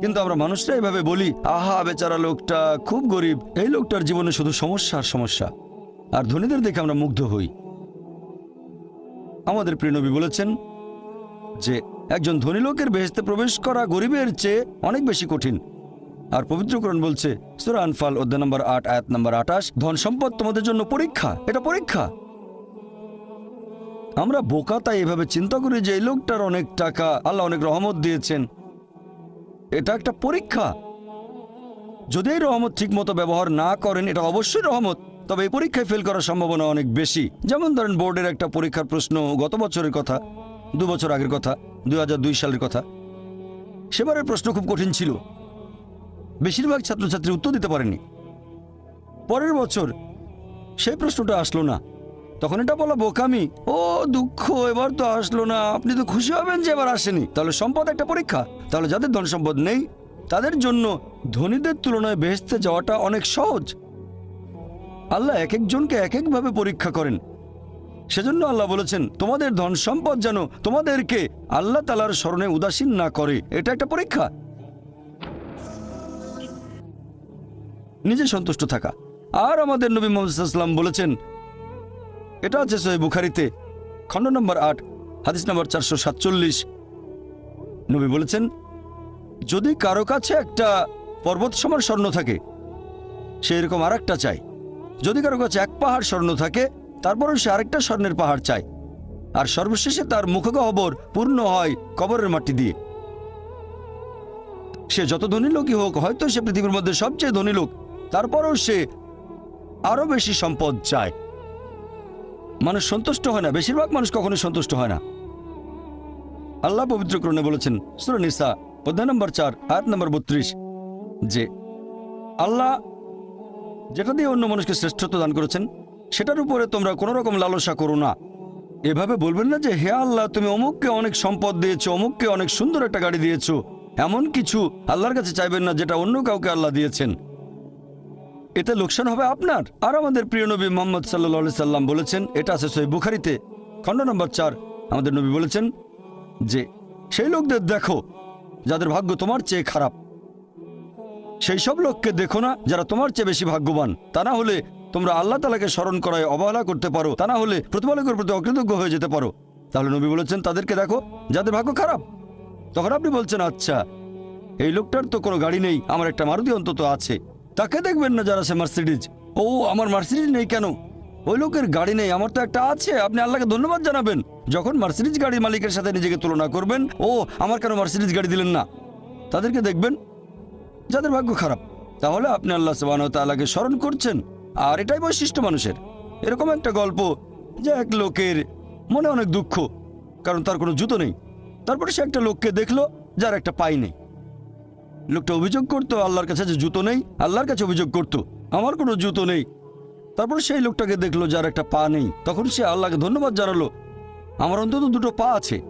কিন্তু আমরা মানুষরা এভাবে বলি, আহা, বেচারা লোকটা খুব গরিব। এই লোকটার জীবনে শুধু সমস্যা আর সমস্যা। আর ধনীদের দেখে আমরা মুগ্ধ হই। আমাদের প্রিয়নবী বলেছেন যে, একজন ধনী লোকের বেহেস্তে প্রবেশ করা গরিবের চেয়ে অনেক বেশি কঠিন। আর পবিত্রকরণ বলছে, সুরা আনফাল, অধ্যায় নম্বর আট, আয়াত নম্বর আটাশ ধন সম্পদ তোমাদের জন্য পরীক্ষা, এটা পরীক্ষা। আমরা বোকা তাই এভাবে চিন্তা করি যে, এই লোকটার অনেক টাকা, আল্লাহ অনেক রহমত দিয়েছেন। এটা একটা পরীক্ষা। যদি এই রহমত ঠিক মতো ব্যবহার না করেন, এটা অবশ্যই রহমত। তবে এই পরীক্ষায় ফেল করার সম্ভাবনা অনেক বেশি। যেমন ধরেন, বোর্ডের একটা পরীক্ষার প্রশ্ন গত বছরের কথা, দু বছর আগের কথা দু হাজার দুই সালের কথা। সেবারের প্রশ্ন খুব কঠিন ছিল। বেশিরভাগ ছাত্রছাত্রী উত্তর দিতে পারেনি। পরের বছর সেই প্রশ্নটা আসলো না। তখন এটা বলা বোকামি। ও দুঃখ, এবার তো আসলো না। আপনি তো খুশি হবেন যে এবার আসেনি। তাহলে সম্পদ একটা পরীক্ষা। তাহলে যাদের ধন সম্পদ নেই, তাদের জন্য ধনীদের তুলনায় বেহেস্তে যাওয়াটা অনেক সহজ। আল্লাহ এক একজনকে এক একভাবে পরীক্ষা করেন। সেজন্য আল্লাহ বলেছেন, তোমাদের ধন সম্পদ যেন তোমাদেরকে আল্লাহ তালার স্মরণে উদাসীন না করে। এটা একটা পরীক্ষা। নিজে সন্তুষ্ট থাকা। আর আমাদের নবী মোহাম্মদাম বলেছেন এটা আছে সোহেব বুখারিতে, খণ্ড নম্বর আট, হাদিস নম্বর চারশো সাতচল্লিশ। নবী বলেছেন, যদি কারও কাছে একটা পর্বত সমান স্বর্ণ থাকে, সে এরকম আর একটা চাই যদি কারও কাছে এক পাহাড় স্বর্ণ থাকে, তারপরও সে আরেকটা স্বর্ণের পাহাড় চায়। আর সর্বশেষে তার মুখগহ্বর পূর্ণ হয় কবরের মাটি দিয়ে। সে যত ধনী লোকই হোক, হয়তো সে পৃথিবীর মধ্যে সবচেয়ে ধনী লোক, তারপরেও সে আরও বেশি সম্পদ চায়। মানুষ সন্তুষ্ট হয় না, বেশিরভাগ মানুষ কখনো সন্তুষ্ট হয় না। আল্লাহ পবিত্র ক্রণে বলেছেন সুরনিসা অধ্যায় নম্বর চার, আয়াত নম্বর বত্রিশ, যে আল্লাহ যেটা দিয়ে অন্য মানুষকে শ্রেষ্ঠত্ব দান করেছেন, সেটার উপরে তোমরা কোনো রকম লালসা করো না। এভাবে বলবেন না যে, হে আল্লাহ, তুমি অমুককে অনেক সম্পদ দিয়েছ, অমুককে অনেক সুন্দর একটা গাড়ি দিয়েছ, এমন কিছু আল্লাহর কাছে চাইবেন না যেটা অন্য কাউকে আল্লাহ দিয়েছেন। এতে লোকসান হবে আপনার। আর আমাদের প্রিয় নবী মোহাম্মদ সাল্লা সাল্লাম বলেছেন, এটা আছে সই বুখারিতে, খণ্ড নম্বর চার। আমাদের নবী বলেছেন যে, সেই লোকদের দেখো, যাদের ভাগ্য তোমার চেয়ে খারাপ। সেই সব লোককে দেখো না, যারা তোমার চেয়ে বেশি ভাগ্যবান। তা না হলে তোমরা আল্লাহ তালাকে স্মরণ করায় অবহেলা করতে পারো। তা না হলে প্রতিপালকের প্রতি অকৃতজ্ঞ হয়ে যেতে পারো। তাহলে নবী বলেছেন, তাদেরকে দেখো, যাদের ভাগ্য খারাপ। তখন আপনি বলছেন আচ্ছা এই লোকটার তো কোনো গাড়ি নেই, আমার একটা মারুতি অন্তত আছে। তাকে দেখবেন না যারা সে মার্সিডিজ ও আমার মার্সিডিজ নেই কেন? ওই লোকের গাড়ি নেই, আমার তো একটা আছে। আপনি আল্লাহকে ধন্যবাদ জানাবেন। যখন মার্সিডিজ গাড়ির মালিকের সাথে নিজেকে তুলনা করবেন, ও আমার কেন মার্সিডিজ গাড়ি দিলেন না? তাদেরকে দেখবেন, যাদের ভাগ্য খারাপ। তাহলে আপনি আল্লাহ সুবাহ তাল্লাহকে স্মরণ করছেন। আর এটাই বৈশিষ্ট্য মানুষের। এরকম একটা গল্প যে এক লোকের মনে অনেক দুঃখ, কারণ তার কোনো জুতো নেই। তারপরে সে একটা লোককে দেখল, যার একটা পাই নেই। লোকটা অভিযোগ করতো আল্লাহর কাছে যে জুতো নেই, আল্লাহর কাছে অভিযোগ করতো। আমার কোনো জুতো নেই। তারপর সেই লোকটাকে দেখল যার একটা পা নেই। তখন সে আল্লাহকে ধন্যবাদ জানালো, আমার অন্তত দুটো পা আছে।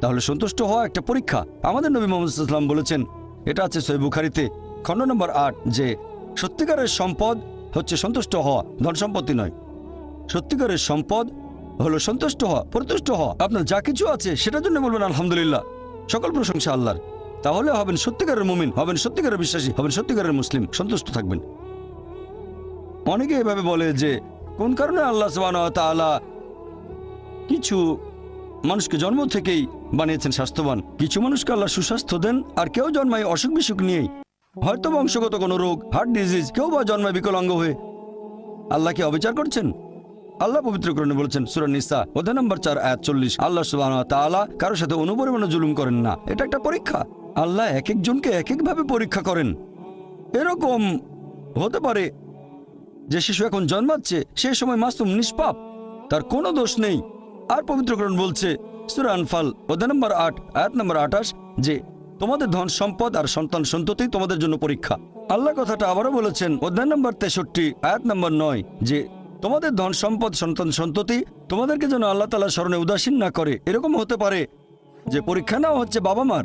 তাহলে সন্তুষ্ট হওয়া একটা পরীক্ষা। আমাদের নবী মোহাম্মদ ইসলাম বলেছেন, এটা আছে সই বুখারিতে, খণ্ড নম্বর আট, যে সত্যিকারের সম্পদ হচ্ছে সন্তুষ্ট হওয়া, ধন সম্পত্তি নয়। সত্যিকারের সম্পদ হলো সন্তুষ্ট হওয়া, প্রতুষ্ট হওয়া। আপনার যা কিছু আছে, সেটার জন্য বলবেন আলহামদুলিল্লাহ। সকল প্রশংসা আল্লাহর। তাহলে হবেন সত্যিকারের মুমিন, হবেন সত্যিকারের বিশ্বাসী, হবেন সত্যিকারের মুসলিম, সন্তুষ্ট থাকবেন। অনেকে এভাবে বলে যে, কোন কারণে আল্লাহ তাআলা কিছু মানুষকে জন্ম থেকেই বানিয়েছেন স্বাস্থ্যবান? কিছু মানুষকে আল্লাহ সুস্বাস্থ্য দেন, আর কেউ জন্মায় অসুখ বিসুখ নিয়েই। হয়তো বংশগত কোনো রোগ হার্ট ডিজিজ কেউ বা জন্মায় বিকলাঙ্গ হয়ে। আল্লাহ কি অবিচার করছেন? আল্লাহ পবিত্রকরণে বলেছেন সুরান নিসা, অধ্যায় নম্বর চার, আয়াত চল্লিশ, আল্লাহ সুবাহ তাআলা কারোর সাথে অনুপরিমাণে জুলুম করেন না। এটা একটা পরীক্ষা। আল্লাহ এক একজনকে এক একভাবে পরীক্ষা করেন। এরকম হতে পারে যে শিশু এখন জন্মাচ্ছে, সে সময় মাসুম নিষ্পাপ, তার কোনো দোষ নেই। আর পবিত্রকরণ বলছে, সুরা আনফাল অধ্যায় নম্বর আট, আয়াত নম্বর আঠাশ, যে তোমাদের ধন সম্পদ আর সন্তান সন্ততি তোমাদের জন্য পরীক্ষা। আল্লাহ কথাটা আবারও বলেছেন, অধ্যায় নম্বর তেষট্টি, আয়াত নম্বর নয়, যে তোমাদের ধন সম্পদ, সন্তান সন্ততি তোমাদেরকে যেন আল্লাহ তালা স্মরণে উদাসীন না করে। এরকম হতে পারে যে পরীক্ষা নেওয়া হচ্ছে বাবা মার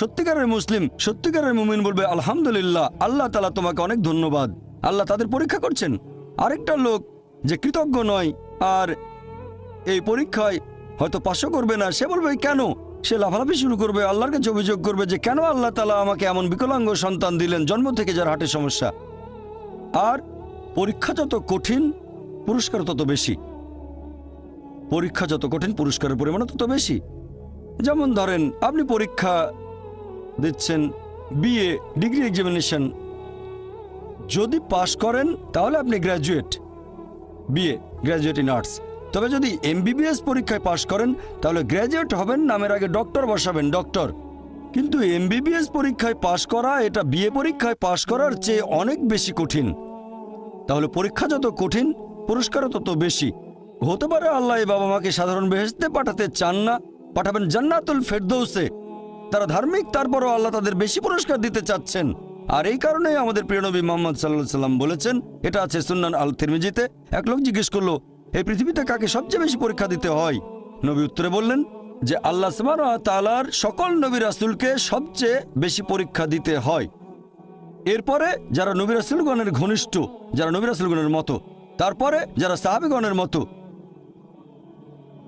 সত্যিকারের মুসলিম, সত্যিকারের মুমিন বলবে, আলহামদুলিল্লাহ, আল্লাহ তালা তোমাকে অনেক ধন্যবাদ। আল্লাহ তাদের পরীক্ষা করছেন। আরেকটা লোক যে কৃতজ্ঞ নয়, আর এই পরীক্ষায় হয়তো পাশও করবে না, সে বলবে কেন? সে লাফালাফি শুরু করবে, আল্লাহর কাছে অভিযোগ করবে যে, কেন আল্লাহ তালা আমাকে এমন বিকলাঙ্গ সন্তান দিলেন, জন্ম থেকে যার হার্টের সমস্যা? আর পরীক্ষা যত কঠিন, পুরস্কার তত বেশি। পরীক্ষা যত কঠিন, পুরস্কারের পরিমাণ তত বেশি। যেমন ধরেন, আপনি পরীক্ষা দিচ্ছেন বিএ ডিগ্রি এক্সামিনেশন যদি পাশ করেন, তাহলে আপনি graduate BA graduate in arts তবে যদি এমবিবিএস পরীক্ষায় পাশ করেন, তাহলে গ্র্যাজুয়েট হবেন, নামের আগে ডক্টর বসাবেন ডক্টর কিন্তু এমবিবিএস পরীক্ষায় পাশ করা, এটা বিএ পরীক্ষায় পাশ করার চেয়ে অনেক বেশি কঠিন। তাহলে পরীক্ষা যত কঠিন, পুরস্কারও তত বেশি। হতে পারে আল্লাহ বাবা মাকে সাধারণ বেহেস্তে পাঠাতে চান না, পাঠাবেন জান্নাতুল ফেরদৌসে। তারা ধার্মিক, তারপরও আল্লাহ তাদের বেশি পুরস্কার দিতে চাচ্ছেন। আর এই কারণেই আমাদের প্রিয়নবী মোহাম্মদ সাল্লাহ সাল্লাম বলেছেন, এটা আছে সুন্নান আল তিরমিজিতে এক লোক জিজ্ঞেস করল, এই পৃথিবীতে কাকে সবচেয়ে বেশি পরীক্ষা দিতে হয়? নবী উত্তরে বললেন যে, আল্লাহ তালার সকল নবী রাসুলকে সবচেয়ে বেশি পরীক্ষা দিতে হয়। এরপরে যারা নবী রাসুলগণের ঘনিষ্ঠ, যারা নবী রাসুলগণের মতো, তারপরে যারা সাহাবিগণের মতো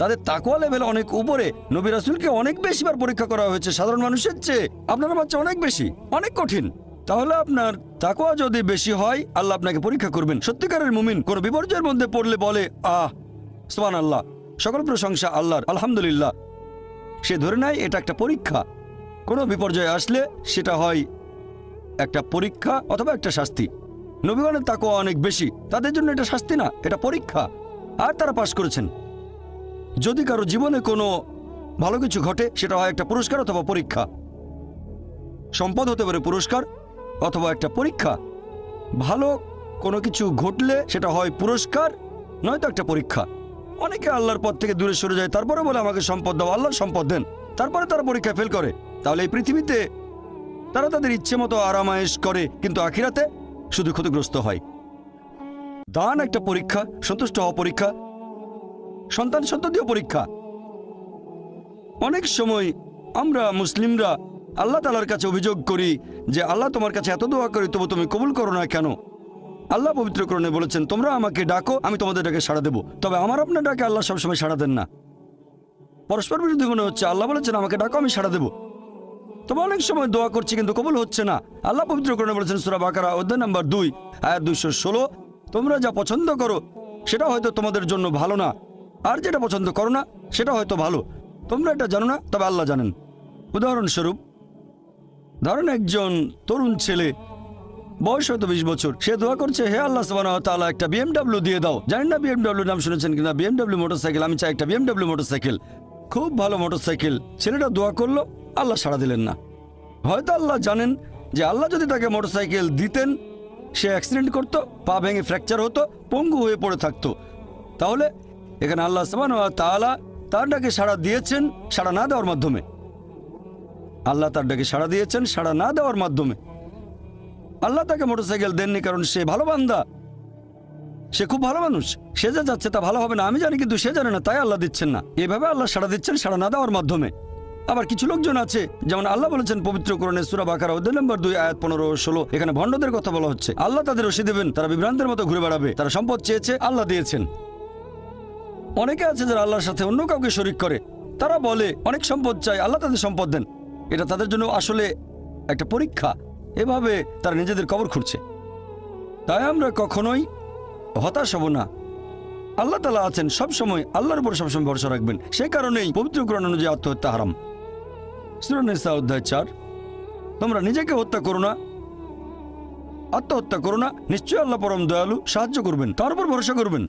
তাদের তাকুয়া লেভেল অনেক উপরে। নবী রাসুলকে অনেক বেশিবার পরীক্ষা করা হয়েছে সাধারণ মানুষের চেয়ে। আপনার বাচ্চা অনেক বেশি, অনেক কঠিন। তাহলে আপনার তাকুয়া যদি বেশি হয়, আল্লাহ আপনাকে পরীক্ষা করবেন। সত্যিকারের মুমিন কোন বিপর্যয়ের মধ্যে পড়লে বলে, আহ সোহান আল্লাহ সকল প্রশংসা আল্লাহর, আলহামদুলিল্লাহ। সে ধরে নেয়, এটা একটা পরীক্ষা। কোনো বিপর্যয় আসলে সেটা হয় একটা পরীক্ষা অথবা একটা শাস্তি। নবীগণের তাকুয়া অনেক বেশি, তাদের জন্য এটা শাস্তি না, এটা পরীক্ষা। আর তারা পাশ করেছেন। যদি কারও জীবনে কোনো ভালো কিছু ঘটে, সেটা হয় একটা পুরস্কার অথবা পরীক্ষা। সম্পদ হতে পারে পুরস্কার অথবা একটা পরীক্ষা। ভালো কোনো কিছু ঘটলে সেটা হয় পুরস্কার, নয়তো একটা পরীক্ষা। অনেকে আল্লাহর পথ থেকে দূরে সরে যায় তারপরে বলে, আমাকে সম্পদ দাও, আল্লাহর সম্পদ দেন। তারপরে তারা পরীক্ষা ফেল করে। তাহলে এই পৃথিবীতে তারা তাদের ইচ্ছে মতো আরামায়েশ করে, কিন্তু আখিরাতে শুধু ক্ষতিগ্রস্ত হয়। দান একটা পরীক্ষা, সন্তুষ্ট হওয়া পরীক্ষা সন্তান সন্ততিও পরীক্ষা। অনেক সময় আমরা মুসলিমরা আল্লাহ তালার কাছে অভিযোগ করি যে, আল্লাহ তোমার কাছে এত দোয়া করি, তবু তুমি কবুল করো না কেন? আল্লাহ পবিত্রকরণে বলেছেন, তোমরা আমাকে ডাকো, আমি তোমাদের ডাকে সাড়া দেবো। তবে আমার আপনার ডাকে আল্লাহ সবসময় সাড়া দেন না। পরস্পর বিরোধী মনে হচ্ছে, আল্লাহ বলেছেন, আমাকে ডাকো, আমি সাড়া দেবো। তবে অনেক সময় দোয়া করছি, কিন্তু কবুল হচ্ছে না। আল্লাহ পবিত্রকরণে বলেছেন, সুরা বাকারা, অধ্যায় নাম্বার দুই, আয়াত দুইশো ষোলো, তোমরা যা পছন্দ করো, সেটা হয়তো তোমাদের জন্য ভালো না। আর যেটা পছন্দ করো না, সেটা হয়তো ভালো। তোমরা এটা জানো না, তবে আল্লাহ জানেন। উদাহরণস্বরূপ, ধরেন একজন তরুণ ছেলে, বয়স হয়তো বিশ বছর, সে দোয়া করছে, হে আল্লাহ তাআলা, একটা বিএমডাব্লিউ দিয়ে দাও। জানেন না বিএমডাব্লিউ নাম শুনেছেন কিনা? বিএমডাব্লিউ মোটরসাইকেল, আমি চাই একটা বিএমডাব্লিউ মোটরসাইকেল। খুব ভালো মোটরসাইকেল। ছেলেটা দোয়া করল, আল্লাহ সাড়া দিলেন না। হয়তো আল্লাহ জানেন যে আল্লাহ যদি তাকে মোটরসাইকেল দিতেন, সে অ্যাক্সিডেন্ট করতো, পা ভেঙে ফ্র্যাকচার হতো, পঙ্গু হয়ে পড়ে থাকতো। তাহলে এখানে আল্লাহ সাবান তাআলা তার ডাকে সাড়া দিয়েছেন সাড়া না দেওয়ার মাধ্যমে। আল্লাহ তার ডাকে সাড়া দিয়েছেন সাড়া না দেওয়ার মাধ্যমে। আল্লাহ তাকে মোটরসাইকেল দেননি কারণ সে ভালো বান্দা। সে খুব ভালো মানুষ। সে যা যাচ্ছে তা ভালো হবে না, আমি জানি কিন্তু সে জানে না, তাই আল্লাহ দিচ্ছেন না। এভাবে আল্লাহ সাড়া দিচ্ছেন সাড়া না দেওয়ার মাধ্যমে। আবার কিছু লোকজন আছে, যেমন আল্লাহ বলেছেন পবিত্র করণে সুরা বাকার, অধ্যায় নম্বর দুই, আয়াত পনেরো ষোলো, এখানে ভণ্ডদের কথা বলা হচ্ছে। আল্লাহ তাদের রশি দেবেন, তারা বিভ্রান্তের মতো ঘুরে বেড়াবে, তারা সম্পদ চেয়েছে, আল্লাহ দিয়েছেন। অনেকে আছে যারা আল্লাহর সাথে অন্য কাউকে শরিক করে। তারা বলে, অনেক সম্পদ চাই, আল্লাহ তাদের সম্পদ দেন। এটা তাদের জন্য আসলে একটা পরীক্ষা। এভাবে তারা নিজেদের কবর খুঁড়ছে। তাই আমরা কখনোই হতাশ হব না। আল্লাহ তালা আছেন, সবসময় আল্লাহর উপর সবসময় ভরসা রাখবেন। সে কারণেই পবিত্র গ্রহণ অনুযায়ী আত্মহত্যা হারাম। সুরানিসা অধ্যায় চার, তোমরা নিজেকে হত্যা করো না, আত্মহত্যা করো না। নিশ্চয়ই আল্লাহ পরম দয়ালু সাহায্য করবেন, তার উপর ভরসা করবেন।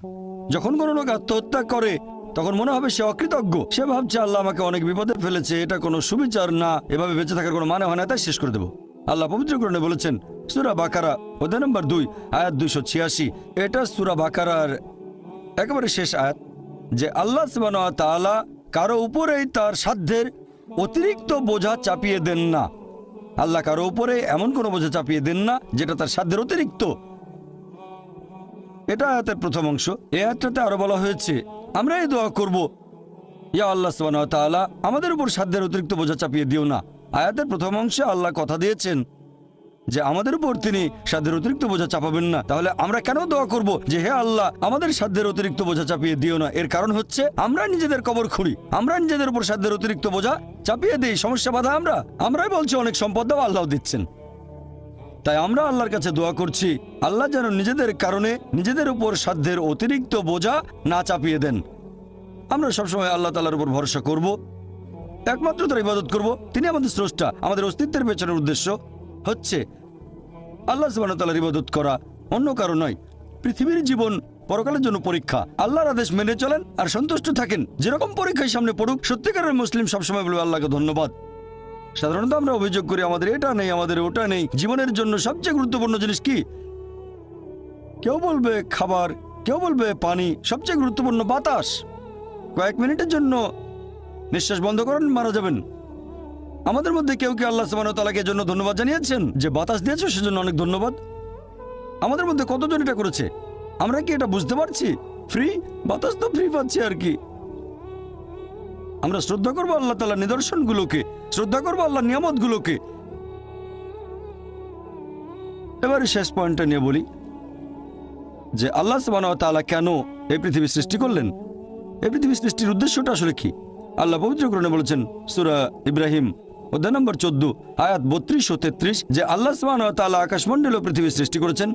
যখন কোনো লোক আত্মহত্যা করে, তখন মনে হবে সে অকৃতজ্ঞ। সে ভাবছে, আল্লাহ আমাকে অনেক বিপদে ফেলেছে, এটা কোনো সুবিচার না। এভাবে বেঁচে থাকার কোনো মানে হয় না, তাই শেষ করে দেবো। আল্লাহ পবিত্র পবিত্রকরণে বলেছেন, সুরা বাকারা, অধ্যায় নম্বর দুই, আয়াত দুইশো ছিয়াশি। এটা সুরা বাকারার একেবারে শেষ আয়াত, যে আল্লাহ তাআলা কারও উপরেই তার সাধ্যের অতিরিক্ত বোঝা চাপিয়ে দেন না। আল্লাহ কারও উপরে এমন কোনো বোঝা চাপিয়ে দেন না, যেটা তার সাধ্যের অতিরিক্ত। এটা আয়াতের প্রথম অংশ। এই আয়াতটাতে আরও বলা হয়েছে, আমরা এই দোয়া করব। ইয়া আল্লাহ তাআলা, আমাদের উপর সাধ্যের অতিরিক্ত বোঝা চাপিয়ে দিও না। আয়াতের প্রথম অংশে আল্লাহ কথা দিয়েছেন যে, আমাদের উপর তিনি সাধ্যের অতিরিক্ত বোঝা চাপাবেন না। তাহলে আমরা কেন দোয়া করব যে, হে আল্লাহ, আমাদের সাধ্যের অতিরিক্ত বোঝা চাপিয়ে দিও না? এর কারণ হচ্ছে, আমরা নিজেদের কবর খুঁড়ি। আমরা নিজেদের উপর সাধ্যের অতিরিক্ত বোঝা চাপিয়ে দিই। সমস্যা বাধা আমরা। আমরাই বলছি, অনেক সম্পদ দাও, আল্লাহ দিচ্ছেন। তাই আমরা আল্লাহর কাছে দোয়া করছি, আল্লাহ যেন নিজেদের কারণে নিজেদের উপর সাধ্যের অতিরিক্ত বোঝা না চাপিয়ে দেন। আমরা সবসময় আল্লাহ তালার উপর ভরসা করব। একমাত্র তার ইবাদত করব। তিনি আমাদের স্রষ্টা, আমাদের অস্তিত্বের পেছনের উদ্দেশ্য হচ্ছে আল্লাহ সুবাহ তালার ইবাদত করা, অন্য কারও নয়। পৃথিবীর জীবন পরকালের জন্য পরীক্ষা। আল্লাহর আদেশ মেনে চলেন আর সন্তুষ্ট থাকেন। যেরকম পরীক্ষায় সামনে পড়ুক, সত্যিকারের মুসলিম সবসময় বলবে, আল্লাহকে ধন্যবাদ। সাধারণত আমরা অভিযোগ করি আমাদের এটা নেই, আমাদের ওটা নেই। জীবনের জন্য সবচেয়ে গুরুত্বপূর্ণ জিনিস কি? কেউ বলবে খাবার, কেউ বলবে পানি, সবচেয়ে গুরুত্বপূর্ণ বাতাস। কয়েক মিনিটের জন্য নিঃশ্বাস বন্ধ করেন, মারা যাবেন। আমাদের মধ্যে কেউ কি আল্লাহ তাআলাকে জন্য ধন্যবাদ জানিয়েছেন? যে বাতাস দিয়েছ, সেজন্য অনেক ধন্যবাদ। আমাদের মধ্যে কতজন এটা করেছে? আমরা কি এটা বুঝতে পারছি? ফ্রি বাতাস তো ফ্রি পাচ্ছি আর কি। আমরা শ্রদ্ধা করব আল্লাহ তালা নিদর্শনগুলোকে, শ্রদ্ধা করব আল্লাহ নিয়ামতগুলোকে। এবারে শেষ পয়েন্টটা নিয়ে বলি, যে আল্লাহ তাআলা কেন এই পৃথিবী সৃষ্টি করলেন? এই পৃথিবী সৃষ্টির উদ্দেশ্যটা আসলে কি? আল্লাহ পবিত্রকরণে বলেছেন, সূরা ইব্রাহিম, অধ্যায় নম্বর চোদ্দ, আয়াত বত্রিশ ও তেত্রিশ, যে আল্লাহ তাআলা আকাশমণ্ডল ও পৃথিবী সৃষ্টি করেছেন,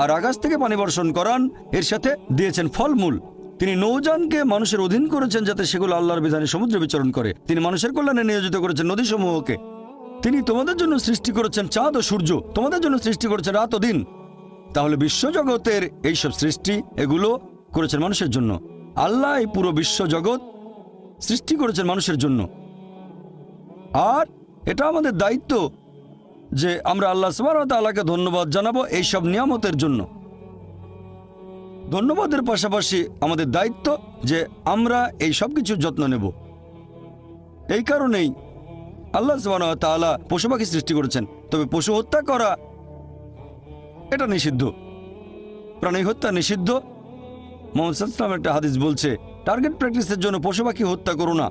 আর আকাশ থেকে পানি বর্ষণ করান, এর সাথে দিয়েছেন ফলমূল। তিনি নৌযানকে মানুষের অধীন করেছেন যাতে সেগুলো আল্লাহর বিধানে সমুদ্রে বিচরণ করে। তিনি মানুষের কল্যাণে নিয়োজিত করেছেন নদীসমূহকে। তিনি তোমাদের জন্য সৃষ্টি করেছেন চাঁদ ও সূর্য। তোমাদের জন্য সৃষ্টি করেছেন রাত ও দিন। তাহলে বিশ্বজগতের এইসব সৃষ্টি এগুলো করেছেন মানুষের জন্য। আল্লাহ এই পুরো বিশ্বজগৎ সৃষ্টি করেছেন মানুষের জন্য। আর এটা আমাদের দায়িত্ব যে আমরা আল্লাহ সুবাহকে ধন্যবাদ জানাব এইসব নিয়ামতের জন্য। ধন্যবাদের পাশাপাশি আমাদের দায়িত্ব যে আমরা এই সব কিছুর যত্ন নেব। এই কারণেই আল্লাহ সুবাহ পশু পাখি সৃষ্টি করেছেন। তবে পশু হত্যা করা এটা নিষিদ্ধ। প্রাণী হত্যা নিষিদ্ধ। মোহাম্মদ একটা হাদিস বলছে টার্গেট প্র্যাকটিসের জন্য পশু পাখি হত্যা করো না।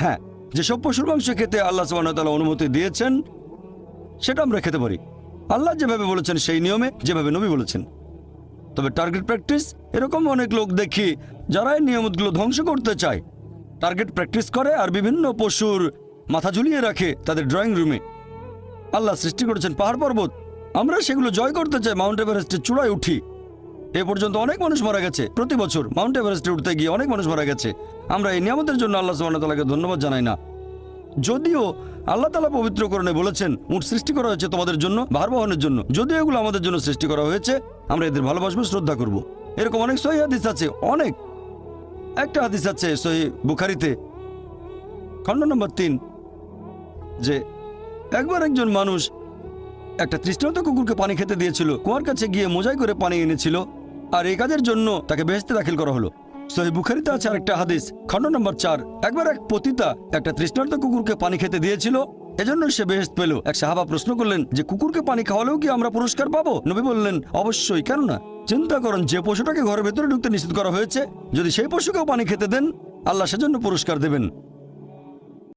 হ্যাঁ যেসব পশুর মাংস খেতে আল্লাহ তাআলা অনুমতি দিয়েছেন, সেটা আমরা খেতে পারি। আল্লাহ যেভাবে বলেছেন, সেই নিয়মে যেভাবে নবী বলেছেন। তবে টার্গেট প্র্যাকটিস এরকম অনেক লোক দেখি যারা এই নিয়মতগুলো ধ্বংস করতে চায়। টার্গেট প্র্যাকটিস করে আর বিভিন্ন পশুর মাথা ঝুলিয়ে রাখে তাদের ড্রয়িং রুমে আল্লাহ সৃষ্টি করেছেন পাহাড় পর্বত। আমরা সেগুলো জয় করতে চাই মাউন্ট এভারেস্টের চূড়ায় উঠি। এ পর্যন্ত অনেক মানুষ মারা গেছে। প্রতি বছর মাউন্ট এভারেস্টে উঠতে গিয়ে অনেক মানুষ মারা গেছে। আমরা এই নিয়ামতের জন্য আল্লাহ তাআলাকে ধন্যবাদ জানাই না। যদিও আল্লাহ তালা পবিত্রকরণে বলেছেন, উট সৃষ্টি করা হয়েছে তোমাদের জন্য ভার বহনের জন্য। যদিও এগুলো আমাদের জন্য সৃষ্টি করা হয়েছে, আমরা এদের ভালোবাসবো, শ্রদ্ধা করব। এরকম অনেক সহি হাদিস আছে, অনেক। একটা হাদিস আছে সহি বুখারিতে, খণ্ড নম্বর তিন, যে একবার একজন মানুষ একটা তৃষ্ণান্ত কুকুরকে পানি খেতে দিয়েছিল, কুয়ার কাছে গিয়ে মোজাই করে পানি এনেছিল, আর এই কাজের জন্য তাকে বেহেস্তে দাখিল করা হলো। হাদিস, খণ্ড নম্বর চার। একবার এক পতিতা একটা কুকুরকে পানি খেতে দিয়েছিল সে এক সাহাবা প্রশ্ন করলেন, যে কুকুরকে পানি খাওয়ালেও কি আমরা পুরস্কার পাবো? নবী বললেন, অবশ্যই কেন না চিন্তা করেন, যে পশুটাকে ঘরের ভেতরে ঢুকতে নিষেধ করা হয়েছে, যদি সেই পশুকেও পানি খেতে দেন, আল্লাহ সেজন্য পুরস্কার দেবেন।